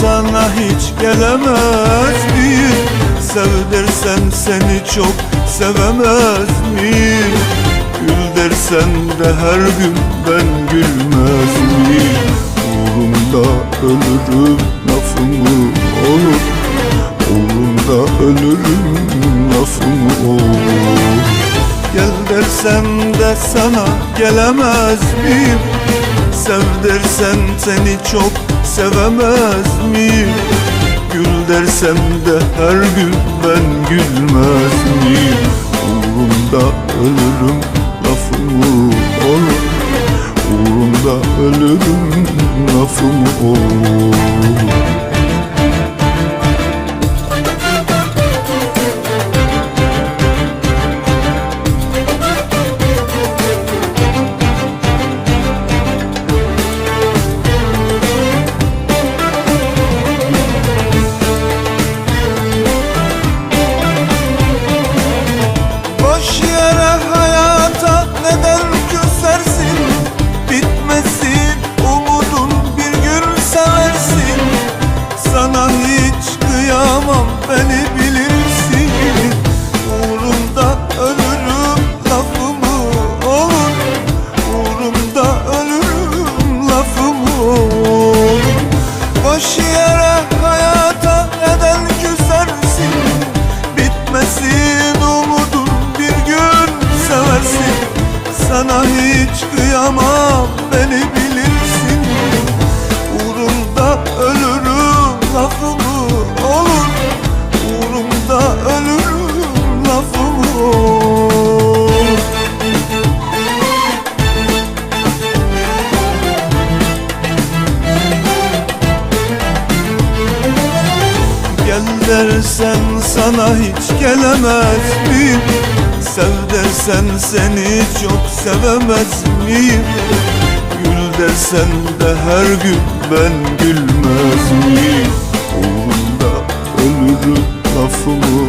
sana hiç gelemez miyim? Sev dersen seni çok sevemez miyim? Gül dersen de her gün ben gülmez miyim? Uğrunda ölürüm lafımı olur Uğrunda ölürüm lafımı olur Gel dersem de sana gelemez miyim Sev dersen seni çok sevemez miyim? Gül dersem de her gün ben gülmez miyim? Uğrunda ölürüm lafımı dersen sana hiç gelemez miyim? Sev dersen seni çok sevemez miyim? Gül dersen de her gün ben gülmez miyim? Uğrunda ölürüm lafımı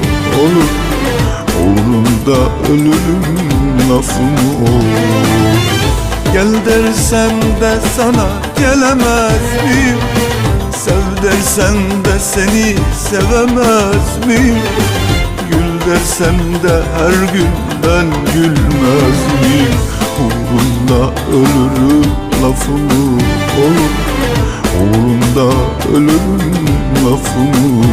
olur. Uğrunda ölürüm lafımı olur. Gel dersem de sana gelemez miyim Sev dersen de seni sevemez miyim? Gül dersem de her gün ben gülmez miyim? Uğrunda ölürüm lafımı olur. Uğrunda ölürüm lafımı